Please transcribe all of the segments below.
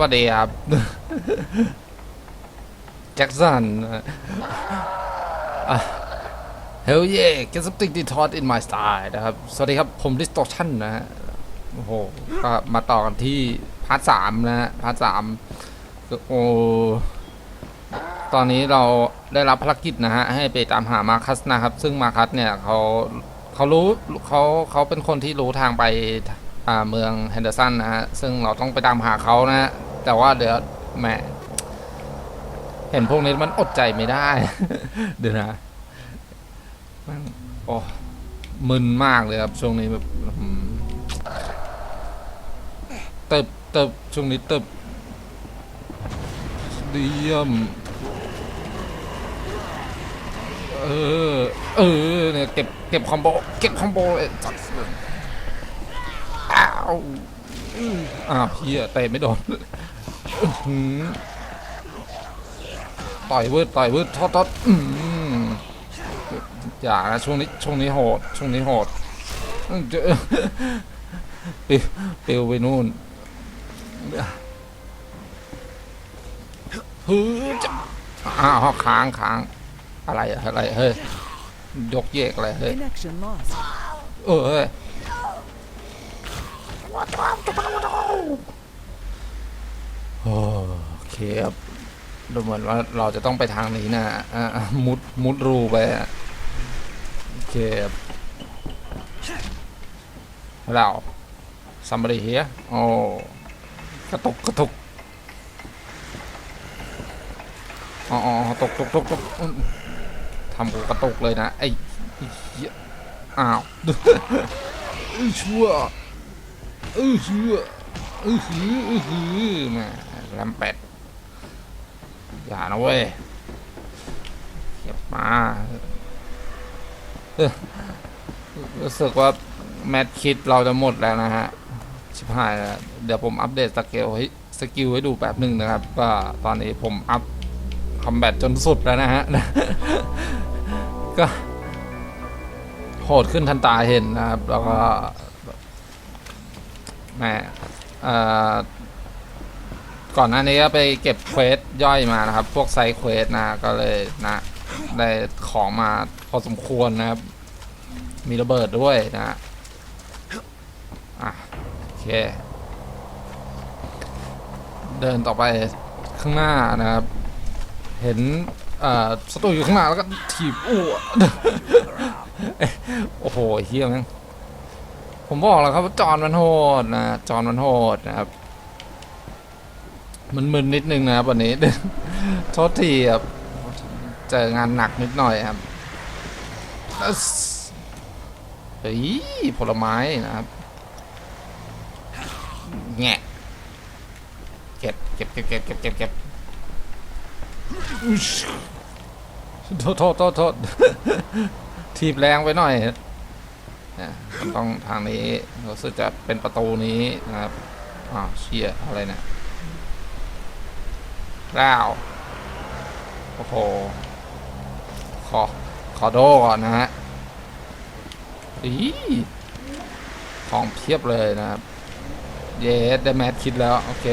วัสดีครับ แจ็คสัน เฮลเย่ get something to talk in my style นะครับ สวัสดีครับ ผม distortion นะฮะ โอ้โห ก็มาต่อกันที่พาร์ทสามนะฮะ พาร์ทสามโอ้ตอนนี้เราได้รับภารกิจนะฮะ ให้ไปตามหามาคัสนะครับ ซึ่งมาคัสเนี่ยเขาเขารู้เขาเขาเป็นคนที่รู้ทางไปเมืองแฮนเดอร์สันนะฮะ ซึ่งเราต้องไปตามหาเขานะฮะ แต่ว่าเดี๋ยวแหมเห็นพวกนี้มันอดใจไม่ได้ เดี๋ยวนะม่งโอ้มึนมากเลยครับช่วงนี้แบบเติบเติบช่วงนี้เติบเยี่ยมเออ เออเนี่ยเก็บเก็บคอมโบ เก็บคอมโบเลยจัดอ้าว อื้ออ้าวเฮียเตะไม่โดนอื้อหือต่อยเวิร์ดต่อยเวิร์ดทอดทอดอืมอย่านะช่วงนี้ช่วงนี้โหดช่วงนี้โหดอื้อเจอปิวปิวไปนู่นฮือจะอ้าวค้างค้างอะไรอะอะไรเฮ้ยยกเยกอะไรเฮ้ย Connection lost. เออเฮ้ย โอเคครับดูเหมือนว่าเราจะต้องไปทางนี้นะอ่ามุดมุดรูไปอะโอเคครับเรา somebody here โอ้กระตุกกระตุกอ๋อตกตกตกตกทำกูกระตุกเลยนะไอ้อ้เหี้ยอ้าวชั่ว อ้ยชั่วเอ้ยหือเอ้ยหือม่แลมเป็ดอย่านะเว้ยเก็บมาเออรู้สึกว่า แมทคิดเราจะหมดแล้วนะฮะ ชิบหายแล้ว เดี๋ยวผมอัปเดตสเกลให้สกิลให้ดูแบบหนึ่งนะครับ ก็ตอนนี้ผมอัพคอมแบทจนสุดแล้วนะฮะ ก็โหดขึ้นทันตาเห็นนะครับ แล้วก็ มเอ่อก่อนหน้านี้ก็ไปเก็บเควสย่อยมานะครับ พวกไซเควสนะก็เลยนะได้ของมาพอสมควรนะครับ มีระเบิดด้วยนะอะโอเค เดินต่อไปข้างหน้านะครับ เห็นเอ่อศัตรูอยู่ข้างหน้าแล้วก็ถีบอ้วโอ้โหเฮี้ยมั้ง ผมบอกแล้วครับว่าจอนมันโหดนะจอนมันโหดนะครับ มันมึนนิดนึงนะครับวันนี้ โทษทีครับเจองานหนักนิดหน่อยครับเฮ้ยผลไม้นะครับแงะเก็บเก็บเก็บเก็บเก็บเก็บเก็บอุ๊ยโทษโทษโทษโทษทีบแรงไปหน่อย นะมันต้องทางนี้รู้สึกจะเป็นประตูนี้นะครับอ้าวเชียอะไรเนี่ยร้าวโอ้โหขอขอโดก่อนนะฮะอีของเพียบเลยนะครับ เยสได้แมทคิดแล้ว โอเค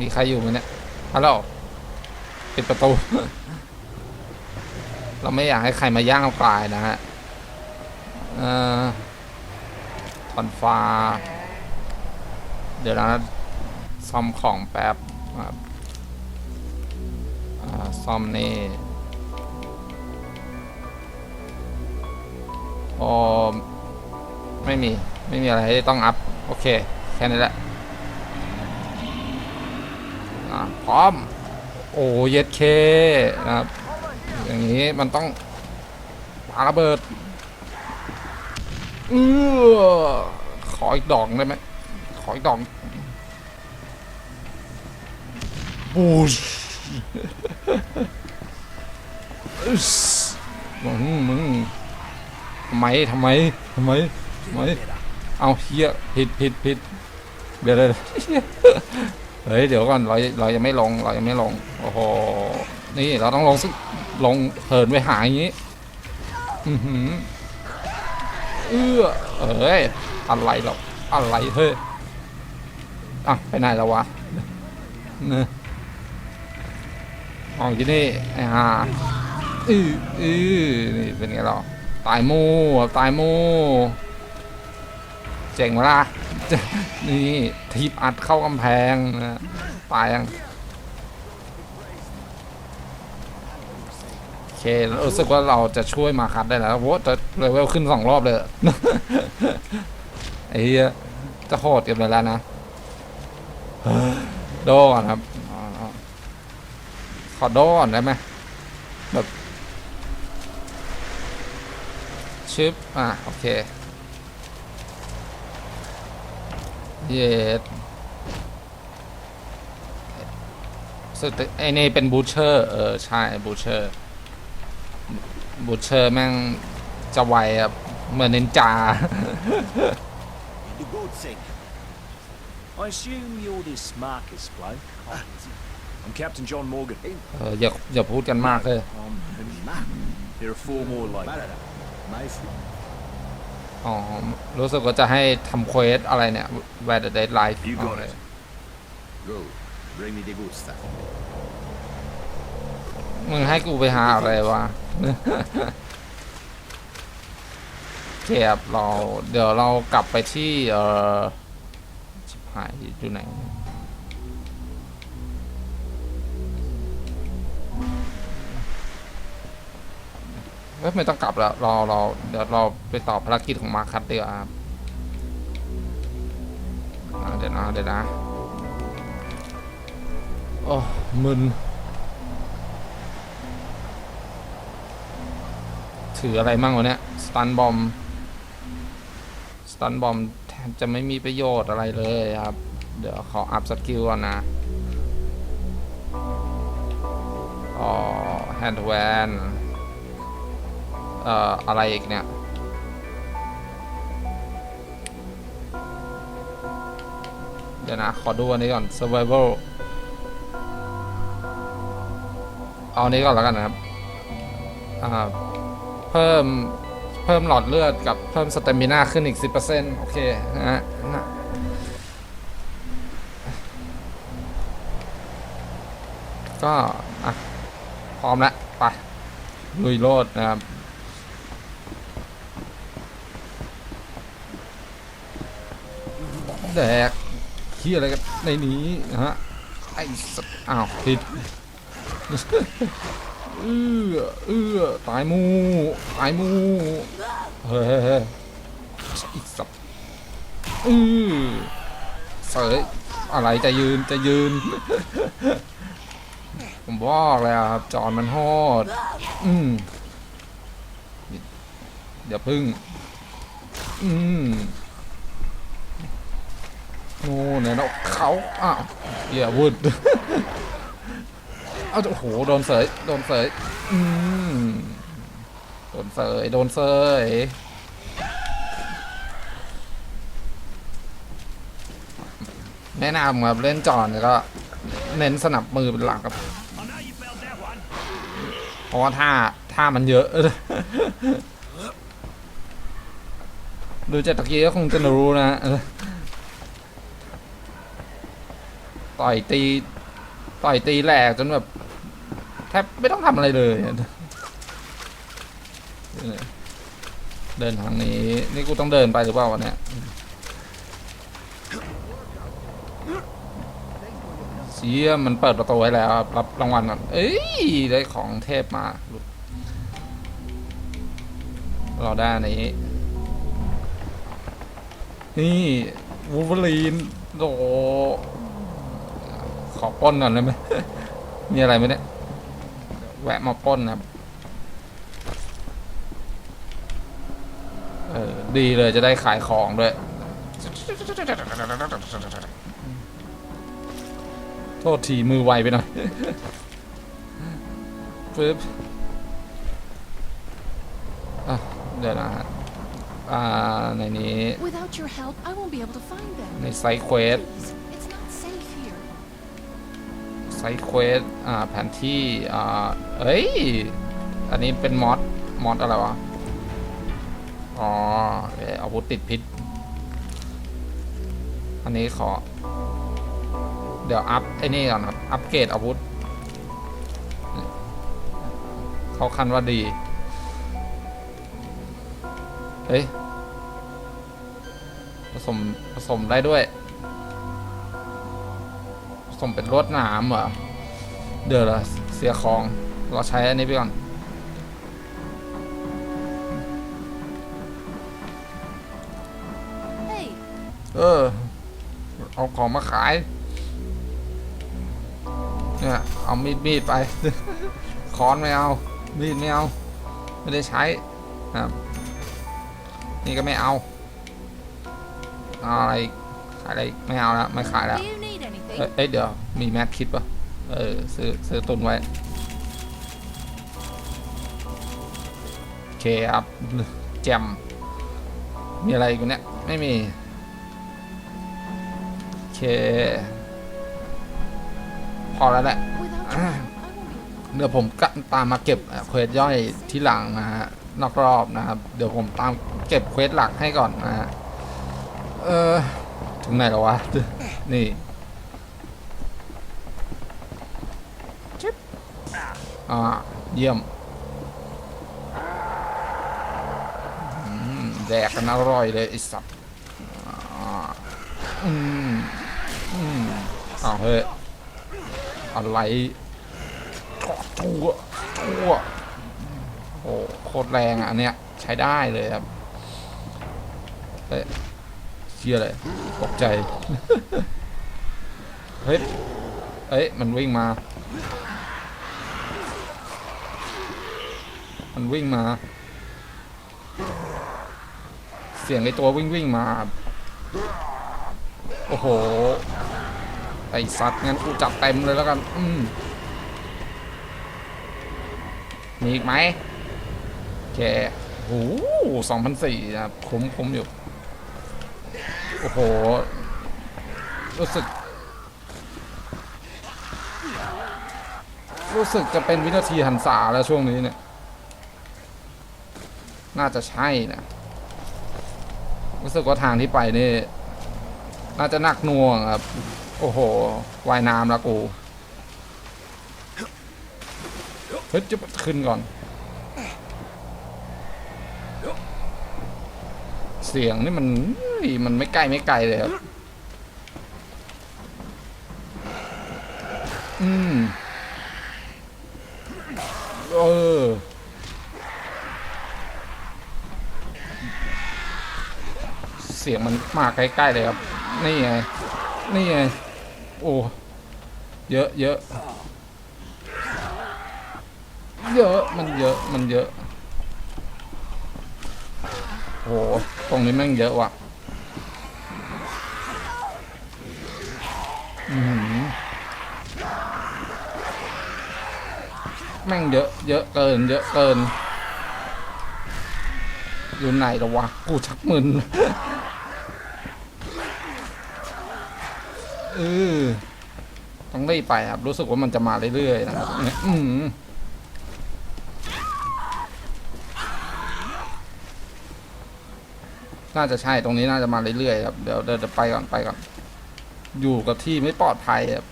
มีใครอยู่ไหมเนี่ยฮัลโหลปิดประตู เราไม่อยากให้ใครมาย่างกลายนะฮะ เอ่อถอนฟ้า เดี๋ยวนะซ่อมของแป๊บครับซ่อมนี่โอ้ไม่มี ไม่มีอะไรที่ต้องอัพ โอเค แค่นี้แหละอะพร้อม โอ้เย็ดเคนะครับ อย่างนี้มันต้องปาระเบิด เออขออีกดอกได้ไหมขออีกดอกบูชอึสมึงมึงทำไมทำไมทำไมทำไมเอาเฮียผิดผิดผิดเดี๋ยวเดี๋ยเฮ้ยเดี๋ยวก่อนเราเรายังไม่ลงเรายังไม่ลงโอ้โหนี่เราต้องลงซึ่งลงเหินไปหาอย่างนี้ อือหือ เอื้อเอ้ยอะไรหรอกอะไรเฮ้ยอะไปไหนแล้ววะเนะออกที่นี่ไอ้ห่าอื้ออื้อนี่เป็นไงเราตายหมูตายหมูเจ๋งเวล่ะนี่ทีบอัดเข้ากำแพงนะตายยังโอเค รู้สึกว่าเราจะช่วยมาคัดได้แล้วโว้แต่เลเวลขึ้นสองรอบเลยไอ้เหี้ยจะโหดกันไปแล้วนะโดก่อนครับ ขอโดก่อนได้ไหมแบบชึบอะ โอเค เย็ดสุดไอ้นี่เป็นบูเชอร์ เออ ใช่บูเชอร์ บูชเชอร์แม่งจะไวอะเหมือนนินจา The good thing. I assume you're this Marcus bloke. I'm Captain John Morgan. เอออย่าอย่าพูดกันมากเลย Um, Ma, there are four more like Marada, my friend. อ๋อ รู้สึกว่าจะให้ทำเควสอะไรเนี่ย Where the Dead Life You got it. Go, bring me the good stuff. มึงให้กูไปหาอะไรวะ เก็บเรา เดี๋ยวเรากลับไปที่ เออชิบหายอยู่ไหนไม่ต้องกลับแล้วเราเราเดี๋ยวเราไปตอบภารกิจของมาคัตดีกว่าครับอ่าเดี๋ยวนะเดี๋ยวนะ โอ้มึน ถืออะไรมั่งวะเนี่ยสตันบอมสตันบอมแทบจะไม่มีประโยชน์อะไรเลยครับ เดี๋ยวขออัพสกิลก่อนนะอ๋อแฮนด์แวนเอ่ออะไรอีกเนี่ยเดี๋ยวนะ ขอดูอันนี้ก่อน survival เอาอันนี้ก่อนแล้วกันนะครับอ่า เพิ่มเพิ่มหลอดเลือดกับเพิ่มสเตมินาขึ้นอีก 10%โอเคนะฮะก็อะพร้อมแล้วไปลุยโลดนะครับแดกขี้อะไรกันในนี้นะฮะไอ้สัตว์อ้าวผิด เออเออตายมูตายมูเฮ้ยเฮ้ยอีกสับเออเสยอะไรจะยืนจะยืน ผมบอกแล้วครับ จอนมันโหดอืมเดี๋ยวพึ่ง อืมโน่นเนี่ยนะเขาอ้าวอย่าวุด เอาโอ้โหโดนเสยโดนเสยอืมโดนเสยโดนเสยแนะนำครับเล่นจอนก็ เน้นสนับมือเป็นหลักครับเพราะว่าท่าท่ามันเยอะดูจากตะกี้ก็คงจะรู้นะต่อยตี ต่อยตีแหลกจนแบบ ทบไม่ต้องทำอะไรเลย เดินทางนี้ นี่กูต้องเดินไปหรือเปล่าวะเนี่ยเชี่ยมันเปิดประตูไว้แล้วรับรางวัลก่อนเอ้ย ได้ของเทพมาหลุดเราได้อันนี้ นี่วูฟเวอรีนโอ้ขอป้นก่อนได้ไหมมีอะไรไหมเนี่ย แวะมาปล้นนะครับ เออ ดีเลยจะได้ขายของด้วย โทษทีมือไวไปหน่อยปึ๊บอะเดี๋ยวนะฮะอ่า ในนี้ Without your help, I won't be able to find them. ในไซต์เควส Please, ไซต์เควสอ่าแผนที่อ่าเอ้ย อันนี้เป็นมอดมอดอะไรวะ อ๋อเอ่ออาวุธติดพิษ อันนี้ขอ เดี๋ยวอัพไอ้นี่ก่อนครับ อัพเกรดอาวุธ เขาคันว่าดี เฮ้ย ผสม ผสมได้ด้วย สมเป็นรวดหนามเหรอเดี๋ยวละเสียของ เราใช้อันนี้ไปก่อน Hey, เออ เอาของมาขาย เนี่ย เอามีดมีดไป ค้อนไม่เอา มีดไม่เอา ไม่ได้ใช้นะครับนี่ก็ไม่เอา เอาอะไรอีกขายอะไรอีกไม่เอาแล้ว ไม่ขายแล้ว do you need เอ้ย anything? เอ้ยเดี๋ยวมีแมทคิดปะเออซื้อซื้อตุนไว้ โอเคครับแจมมีอะไรอีกวะเนี่ย ไม่มี โอเค พอแล้วแหละ Without your help, I won't be able to เดี๋ยวผมกะตามมาเก็บเอ่อเควสย่อยที่หลังนะฮะนอกรอบนะครับ เดี๋ยวผมตามเก็บเควสหลักให้ก่อนนะฮะเออถึงไหนแล้ววะ นี่จิ๊บ อ่า เยี่ยมแดกกันอร่อยเลยไอสัตว์อืมอืมอ้าวเฮ้ย อะไรทั่วทั่วโอ้โคตรแรงอะอันเนี้ยใช้ได้เลยครับเฮ้ยเชี่ยเลยตกใจ เฮ้ยเอ้ย มันวิ่งมา มันวิ่งมา เสียงไอตัววิ่งวิ่งมา โอ้โห ไอสัตว์งั้นกูจัดเต็มเลยแล้วกันอืมมีอีกไหมแกโอ้สองพันสี่ครับคุ้มคุ้มอยู่ โอ้โห รู้สึก รู้สึกจะเป็นวินาทีหันษาแล้วช่วงนี้เนี่ย น่าจะใช่นะ รู้สึกว่าทางที่ไปนี่ น่าจะนักน่วงครับ โอ้โหว่ายน้ำล้วกูเฮ้ยจะขึ้นก่อน เสียงนี่มันมันไม่ใกล้ไม่ไกลเลยครับ อืม เออ เสียงมันมาใกล้ๆเลยครับนี่ไงนี่ไงโอ้เยอะเยอะเยอะมันเยอะมันเยอะโหตรงนี้แม่งเยอะว่ะอือหือแม่งเยอะเยอะเกิน เยอะเกิน อยู่ไหนล้ววะ กูชักมึน เออต้องรีบไปครับ รู้สึกว่ามันจะมาเรื่อยๆนะครับเนี่ยอืมน่าจะใช่ตรงนี้น่าจะมาเรื่อยๆครับเดี๋ยวเดี๋ยวไปก่อนไปก่อนอยู่กับที่ไม่ปลอดภัยครับ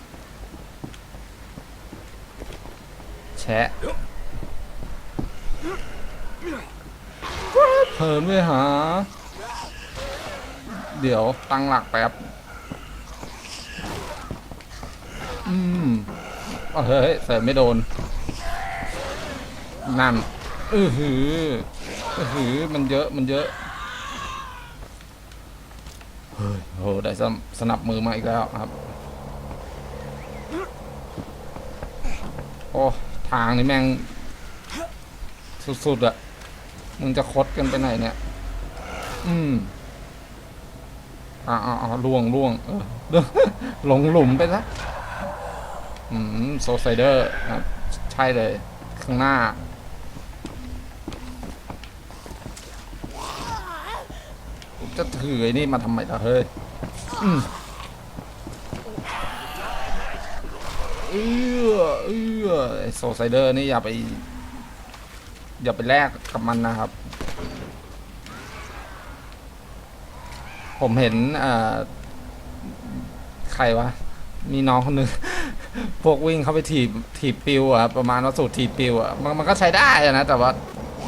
แชะเพิ่มไปหา เดี๋ยวตั้งหลักแป๊บ อืมเอเฮ้ยใส่ไม่โดน นั่นอือหืออือหือมันเยอะมันเยอะเฮ้ยโหได้สนสนับมือมาอีกแล้วครับ โอ้ ทางนี้แม่ง สุดๆอะมึงจะคดกันไปไหนเนี่ย อืมอ่าอ่าล่วงล่วงเออลงหลุมไปซะ อืมโซไซเดอร์ครับใช่เลย ข้างหน้าผมจะถือไอ้นี่มาทำไมล่ะเฮ้ยอืมเออเออโซไซเดอร์นี่อย่าไป อย่าไปแลกกับมันนะครับ ผมเห็น เอ่อ ใครวะ มีน้องคนหนึง พวกวิ่งเข้าไปถีบถีบปิวอะครับประมาณว่าสูตรถีบปิวอะมันมันก็ใช้ได้อะนะแต่ว่า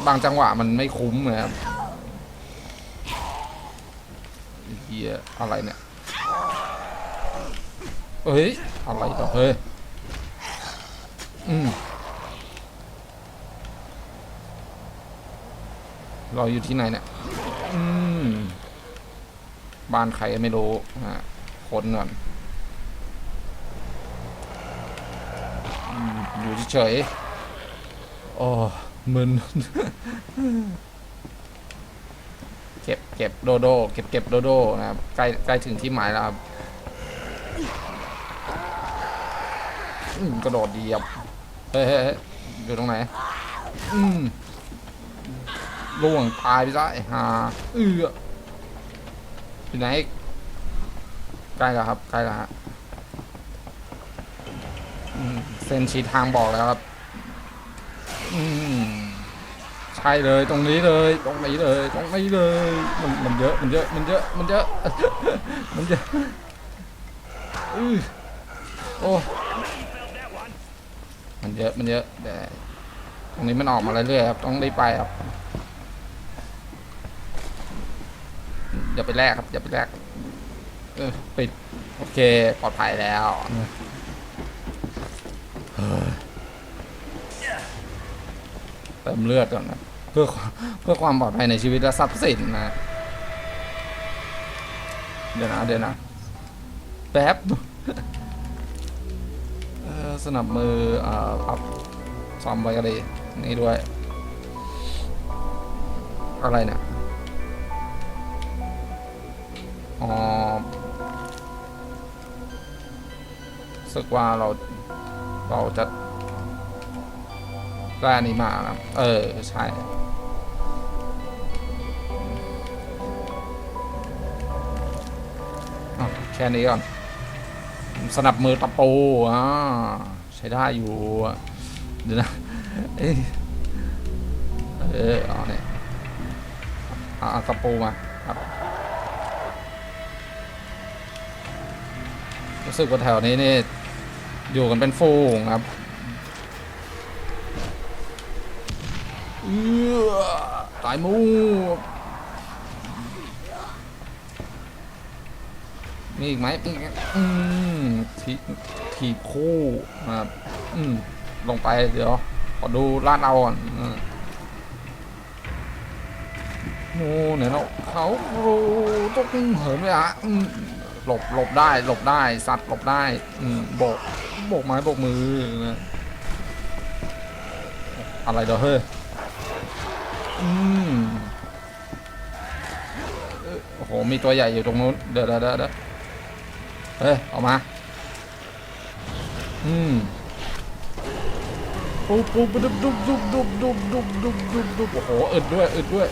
บางจังหวะมันไม่คุ้มนะครับเฮียอะไรเนี่ยเฮ้ยอะไรต่อเฮ้ยอืมเราอยู่ที่ไหนเนี่ยอืมบ้านใครไม่รู้ฮะคนก่อน อยู่เฉยๆโอ้มึน เก็บเก็บโดโด เก็บเก็บโดโดนะครับ ใกล้ใกล้ถึงที่หมายแล้วครับอืมกระโดดดีครับเฮ้ยเฮ้ยเฮ้ยอยู่ตรงไหน อืมล่วงตายไปซะไอ้ห่าเอืออยู่ไหนใกล้แล้วครับ ใกล้แล้วฮะ เส้นชี้ทางบอกแล้วครับอืมใช่เลยตรงนี้เลยตรงนี้เลยตรงนี้เลยมันมันเยอะมันเยอะมันเยอะมันเยอะมันเยอะอือโอ้มันเยอะมันเยอะแต่ตรงนี้มันออกมาเรื่อยๆครับต้องรีบไปครับอย่าไปแลกครับอย่าไปแลกเออปิดโอเคปลอดภัยแล้วเฮ้ยเติมเลือดก่อนนะเพื่อเพื่อความปลอดภัยในชีวิตและทรัพย์สินนะเดี๋ยวนะเดี๋ยวนะแป๊บสนับมืออ่าพับซ้อมไว้ก็ดีนี่ด้วย อะไรเนี่ยอ๋อสึกว่าเราเราจะ ได้อันนี้มานะเออ ใช่อะแค่นี้ก่อน สนับมือตะปูอ่าใช้ได้อยู่ เดี๋ยวนะ เออเอาเนี่ยเอาเอาตะปูมาครับรู้สึกว่าแถวนี้นี่ อยู่กันเป็นฟูงครับเออ ตายมูมีอีกไหมอืมทีทีคู่ครับอืมลงไปเดี๋ยว ขอดูลาดเอาก่อนมโน่นเนี่ยเราเขารู้ต้องเหินไปอะหลบหลบได้หลบได้สัตว์หลบได้อืมโบกโบกไม้โบกมือนะอะไรเด้อเฮ้ย อืมโอ้โห มีตัวใหญ่อยู่ตรงนู้น เดี๋ยวเดี๋ยวเดี๋ยวเฮ้ย ออกมา อืมปุ๊บปุ๊บดุบดุบดุบดุบดุบดุบดุบดุบดุบโอ้โหอึดด้วยอึดด้วย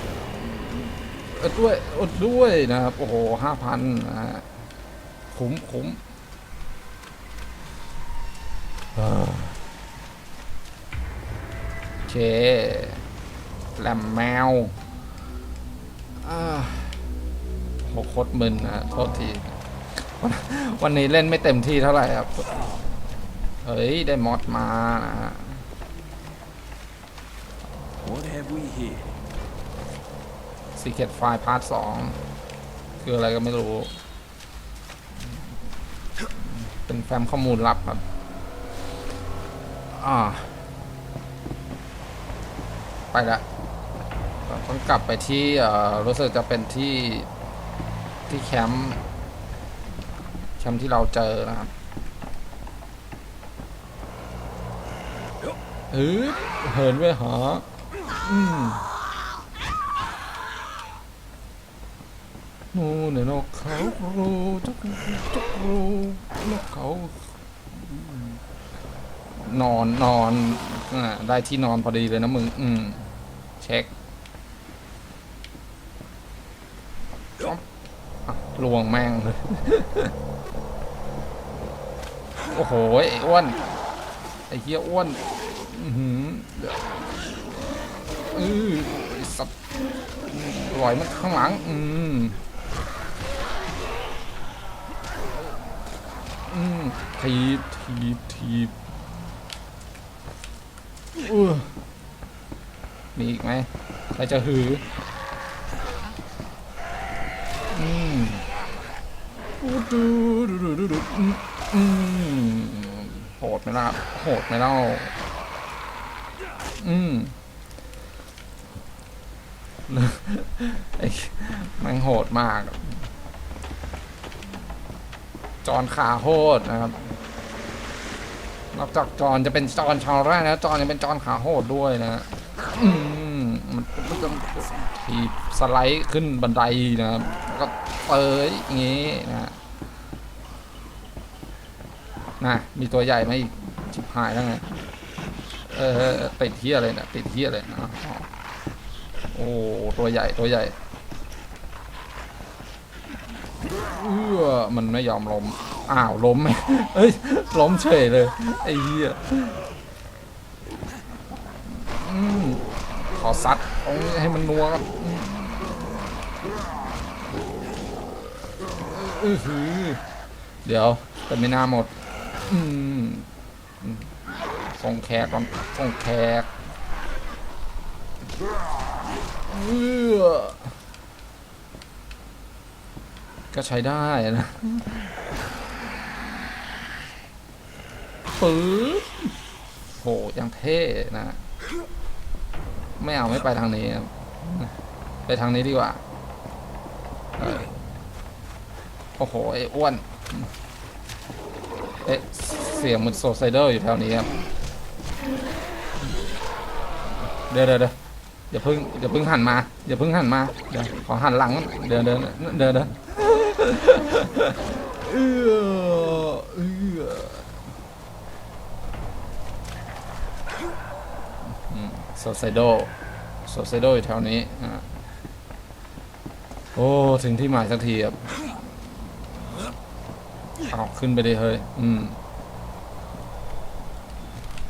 อึดด้วยอึดด้วยนะครับ โอ้โหห้าพันนะฮะคุ้มคุ้มเออโอเค แหลมแมวอ่าโหโคตรมึนนะโทษทีวันวันนี้เล่นไม่เต็มที่เท่าไหร่ครับ เฮ้ย ได้มอดมานะฮะ What have we here? Secret File Part สองคืออะไรก็ไม่รู้ เป็นแฟ้มข้อมูลลับครับ อ่า ไปละเรา ต้องกลับไปที่รู้สึกจะเป็นที่ที่แคมป์แคมป์ที่เราเจอนะครับเออเหินไปหาอืมโน่นเนี่นกเขาครูทุกทุกรูนกเขา นอนนอนอ่าได้ที่นอนพอดีเลยนะมึง อืม เช็คอ๊อบอะ ลวงแม่งเลย โอ้โหไอ้อ้วน ไอ้เหี้ยอ้วน อือหืออือสัตว์ลอยมันข้างหลัง อืมอืมทีบทีบทีบอือมีอีกไหมใครจะหืออืมดูดูดูดูดูดูอืมอืม โหดไหมล่ะโหดไหมเล่าอืมไอ้มันโหดมาก จอนขาโหดนะครับ นอกจากจอนจะเป็นจอนชาวแรกนะจอนยังเป็นจอนขาโหดด้วยนะอืมมันมันจะทีบสไลด์ขึ้นบันไดนะครับ ก็เปยอย่างงี้นะนะมีตัวใหญ่ไหมอีกชิบหายแล้วไงเออติดเทียอะไรเนี่ยติดเทียอะไรนะโอ้ตัวใหญ่ตัวใหญ่เออมันไม่ยอมล้มอ้าวล้มไหมเอ้ยล้มเฉยเลยไอ้เหี้ยอืมขอซัดตรงนี้ให้มันนัวครับ อืมอื้อหือเดี๋ยวแต่ไม่น่าหมด อืมส่งแขกก่อนส่งแขกเออก็ใช้ได้นะปื๊ดโหยังเท่นะ ไม่เอาไม่ไปทางนี้ครับไปทางนี้ดีกว่าเออ โอ้โห ไอ้อ้วน เอ๊ะ เสียงเหมือนโซไซเดอร์อยู่แถวนี้ครับ เดี๋ยวเดี๋ยวเดี๋ยวอย่าเพิ่งอย่าเพิ่งหันมาอย่าเพิ่งหันมา เดี๋ยวขอหันหลังก่อนเดี๋ยวเดี๋ยวเดี๋ยวเดี๋ยวเออเออโซไซโดโซไซโดอยู่แถวนี้อะโอ้ ถึงที่หมายสักทีครับ เอาขึ้นไปเลยเฮ้ย อืม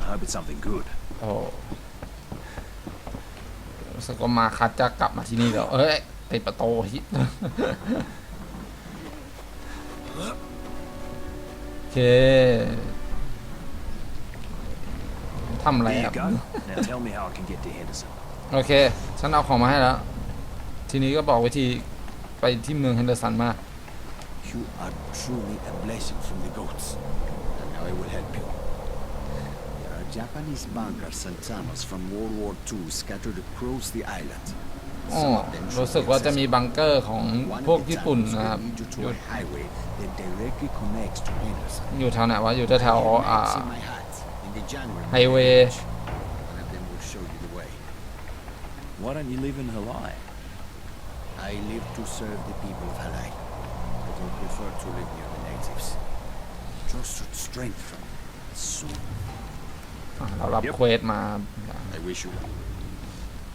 I hope it's something good. โอ้รู้สึกว่ามาคัดจะกลับมาที่นี่แล้วเอ้ยติดประตูฮิต โอเคทำอะไร There ค you รับ go. now tell me how I can get to Henderson. โอเค ฉันเอาของมาให้แล้ว ทีนี้ก็บอกวิธีไปที่เมืองเฮนเดอร์สันมา You are truly a blessing from the goats. And now I will help you. There are Japanese bunkers and tunnels from World War II scattered across the island. อ๋อ Some of them should รู้สึก be ว่าจะมี accessible. บังเกอร์ของ One พวก of the ญี่ปุ่น tunnels นะครับ will lead you to อยู่ a highway that directly connects to Henderson. อยู่แถวไหนวะ อยู่แถวๆอ่า See my hat in the jungle. Highway. One of them will show you the way. Why don't you live in Halai? I live to serve the people of Halai. I don't prefer to live near the natives. Draw such strength from soul. อ่าเรารับเควสมา I wish you well.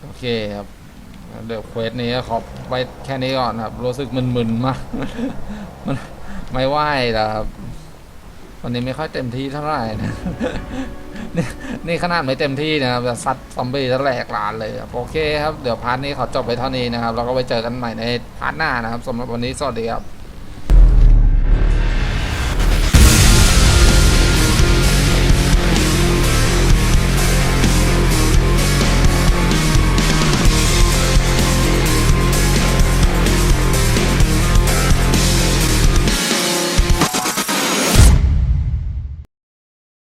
โอเคครับ เดี๋ยวเควสนี้ขอไว้แค่นี้ก่อนครับ รู้สึกมึนๆมาก มันไม่ไหวแล้วครับ วันนี้ไม่ค่อยเต็มที่เท่าไหร่นะ นี่นี่ขนาดไม่เต็มที่นะครับแต่ซัดซอมบี้จะแหลกลานเลยครับโอเคครับ เดี๋ยวพาร์ทนี้ขอจบไปเท่านี้นะครับแล้วก็ไปเจอกันใหม่ในพาร์ทหน้านะครับสำหรับวันนี้สวัสดีครับ